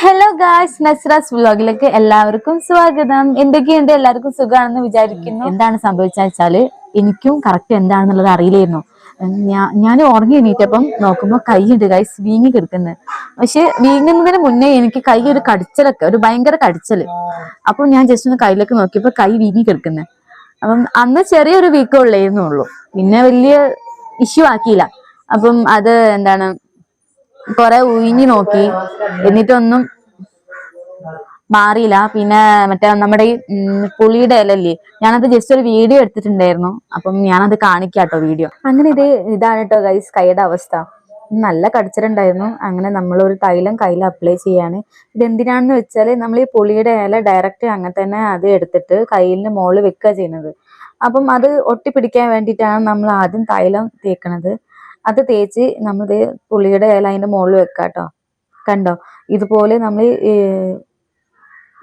Hello guys നസ്രാസ് വ്ലോഗിലേക്ക് എല്ലാവർക്കും സ്വാഗതം. എന്തൊക്കെയുണ്ട് എല്ലാവർക്കും സുഖമാണെന്ന് വിചാരിക്കുന്നു. എന്താണ് സംഭവിച്ചാൽ എനിക്കും കറക്റ്റ് എന്താണെന്നുള്ളത് അറിയില്ലായിരുന്നു. ഞാൻ ഞാൻ ഉറങ്ങി എണീറ്റപ്പം നോക്കുമ്പോൾ കൈയുണ്ട് ഗൈസ് വീങ്ങി കിടക്കുന്നത് പക്ഷെ വീങ്ങുന്നതിന് മുന്നേ എനിക്ക് കൈ ഒരു കടിച്ചലൊക്കെ ഒരു ഭയങ്കര കടിച്ചൽ അപ്പൊ ഞാൻ ജസ്റ്റ് ഒന്ന് കയ്യിലേക്ക് നോക്കിയപ്പോ കൈ വീങ്ങി കിടക്കുന്നത് അപ്പം അന്ന് ചെറിയൊരു വീക്കം ഉള്ളേന്നുള്ളൂ പിന്നെ വലിയ ഇഷ്യൂ ആക്കിയില്ല. അപ്പം അത് എന്താണ് കൊറേ ഉയിഞ്ഞു നോക്കി. എന്നിട്ടൊന്നും മാറിയില്ല. പിന്നെ മറ്റേ നമ്മുടെ ഈ പുളിയുടെ ഇലല്ലേ ഞാനത് ജസ്റ്റ് ഒരു വീഡിയോ എടുത്തിട്ടുണ്ടായിരുന്നു. അപ്പം ഞാനത് കാണിക്കാട്ടോ വീഡിയോ അങ്ങനെ ഇത് ഇതാണ് കേട്ടോ ഗൈസ് കൈയുടെ അവസ്ഥ. നല്ല കടിച്ചിട്ടുണ്ടായിരുന്നു. അങ്ങനെ നമ്മളൊരു തൈലം കയ്യിൽ അപ്ലൈ ചെയ്യാണ്. ഇത് എന്തിനാണെന്ന് വെച്ചാൽ നമ്മൾ ഈ പുളിയുടെ ഇല ഡയറക്റ്റ് അങ്ങനെ തന്നെ അത് എടുത്തിട്ട് കയ്യിലിന് മുകളിൽ വെക്കുക ചെയ്യുന്നത്. അപ്പം അത് ഒട്ടിപ്പിടിക്കാൻ വേണ്ടിയിട്ടാണ് നമ്മൾ ആദ്യം തൈലം തേക്കണത്. അത് തേച്ച് നമ്മൾ പുള്ളിയുടെ ഇല അതിന്റെ മുകളിൽ വെക്കുക കേട്ടോ കണ്ടോ? ഇതുപോലെ നമ്മൾ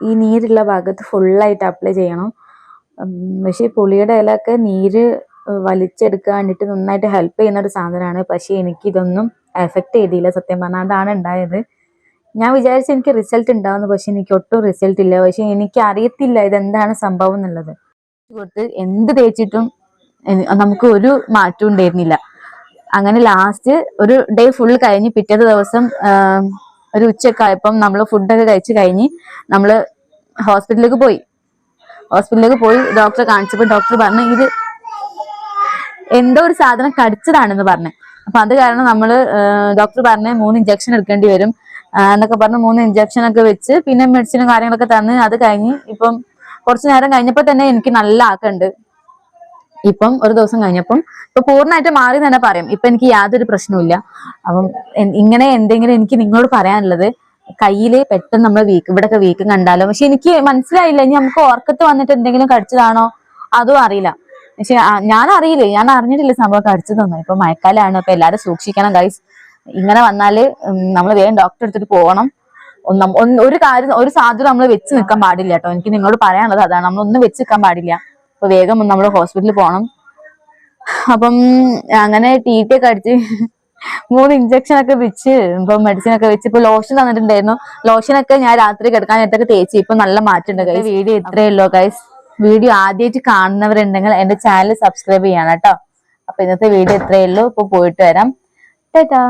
ഈ നീരുള്ള ഭാഗത്ത് ഫുള്ളായിട്ട് അപ്ലൈ ചെയ്യണം. പക്ഷേ പുളിയുടെ ഇലയൊക്കെ നീര് വലിച്ചെടുക്കാൻ വേണ്ടിയിട്ട് നന്നായിട്ട് ഹെൽപ്പ് ചെയ്യുന്ന ഒരു സാധനമാണ്. പക്ഷേ എനിക്കിതൊന്നും എഫക്റ്റ് ചെയ്തില്ല സത്യം പറഞ്ഞാൽ അതാണ് ഉണ്ടായത്. ഞാൻ വിചാരിച്ചു എനിക്ക് റിസൾട്ട് ഉണ്ടാവുന്നു പക്ഷെ എനിക്ക് ഒട്ടും റിസൾട്ട് ഇല്ല. പക്ഷെ എനിക്ക് അറിയത്തില്ല ഇതെന്താണ് സംഭവം എന്നുള്ളത്. കൊടുത്ത് എന്ത് തേച്ചിട്ടും നമുക്ക് ഒരു മാറ്റവും ഉണ്ടായിരുന്നില്ല. അങ്ങനെ ലാസ്റ്റ് ഒരു ഡേ ഫുൾ കഴിഞ്ഞ് പിറ്റേ ദിവസം ഒരു ഉച്ചയൊക്കെ ആയപ്പം നമ്മൾ ഫുഡൊക്കെ കഴിച്ച് കഴിഞ്ഞ് നമ്മൾ ഹോസ്പിറ്റലിലേക്ക് പോയി. ഹോസ്പിറ്റലിലേക്ക് പോയി ഡോക്ടറെ കാണിച്ചപ്പോൾ ഡോക്ടർ പറഞ്ഞു ഇത് എന്തോ ഒരു സാധനം കടിച്ചതാണെന്ന് പറഞ്ഞു. അപ്പൊ അത് കാരണം നമ്മൾ ഡോക്ടർ പറഞ്ഞ മൂന്ന് ഇഞ്ചക്ഷൻ എടുക്കേണ്ടി വരും എന്നൊക്കെ പറഞ്ഞ് മൂന്ന് ഇഞ്ചക്ഷൻ ഒക്കെ വെച്ച് പിന്നെ മെഡിസിനും കാര്യങ്ങളൊക്കെ തന്ന് അത് കഴിഞ്ഞ് ഇപ്പം കുറച്ചു നേരം കഴിഞ്ഞപ്പോൾ തന്നെ എനിക്ക് നല്ല ആക്കുണ്ട്. ഇപ്പം ഒരു ദിവസം കഴിഞ്ഞപ്പം ഇപ്പൊ പൂർണമായിട്ട് മാറി തന്നെ പറയാം. ഇപ്പൊ എനിക്ക് യാതൊരു പ്രശ്നവുമില്ല അപ്പം ഇങ്ങനെ എന്തെങ്കിലും എനിക്ക് നിങ്ങളോട് പറയാനുള്ളത് കയ്യിൽ പെട്ടെന്ന് നമ്മൾ വീക്ക് ഇവിടെയൊക്കെ വീക്കം കണ്ടാലോ? പക്ഷെ എനിക്ക് മനസ്സിലായില്ല. ഇനി നമുക്ക് ഓർക്കത്ത് വന്നിട്ട് എന്തെങ്കിലും കടിച്ചതാണോ? അതും അറിയില്ല. പക്ഷെ ഞാൻ അറിയില്ലേ. ഞാൻ അറിഞ്ഞിട്ടില്ല സംഭവം കടിച്ചതൊന്നും. ഇപ്പൊ മഴക്കാലാണ്. അപ്പൊ എല്ലാരും സൂക്ഷിക്കണം ഗൈസ് ഇങ്ങനെ വന്നാൽ നമ്മൾ വേഗം ഡോക്ടറെ എടുത്തിട്ട് പോകണം. ഒരു കാര്യം ഒരു സാധ്യത നമ്മൾ വെച്ച് നിൽക്കാൻ പാടില്ല കേട്ടോ. എനിക്ക് നിങ്ങളോട് പറയാനുള്ളത് അതാണ്. നമ്മളൊന്നും വെച്ച് നിൽക്കാൻ പാടില്ല. അപ്പൊ വേഗം നമ്മൾ ഹോസ്പിറ്റലിൽ പോകണം അപ്പം അങ്ങനെ ടി ടി ഒക്കെ അടിച്ച് മൂന്ന് ഇഞ്ചക്ഷൻ ഒക്കെ വെച്ച് ഇപ്പൊ മെഡിസിൻ ഒക്കെ വെച്ച് ഇപ്പൊ ലോഷൻ തന്നിട്ടുണ്ടായിരുന്നു. ലോഷൻ ഒക്കെ ഞാൻ രാത്രി കിടക്കാനായിട്ടൊക്കെ തേച്ച് ഇപ്പൊ നല്ല മാറ്റമുണ്ട് ഗൈസ് വീഡിയോ ഇത്രയേ ഉള്ളൂ ഗൈസ് വീഡിയോ ആദ്യമായിട്ട് കാണുന്നവരുണ്ടെങ്കിൽ എന്റെ ചാനൽ സബ്സ്ക്രൈബ് ചെയ്യണം കേട്ടോ. അപ്പൊ ഇന്നത്തെ വീഡിയോ ഇത്രയേ ഉള്ളൂ. ഇപ്പൊ പോയിട്ട് വരാം. ടാറ്റാ.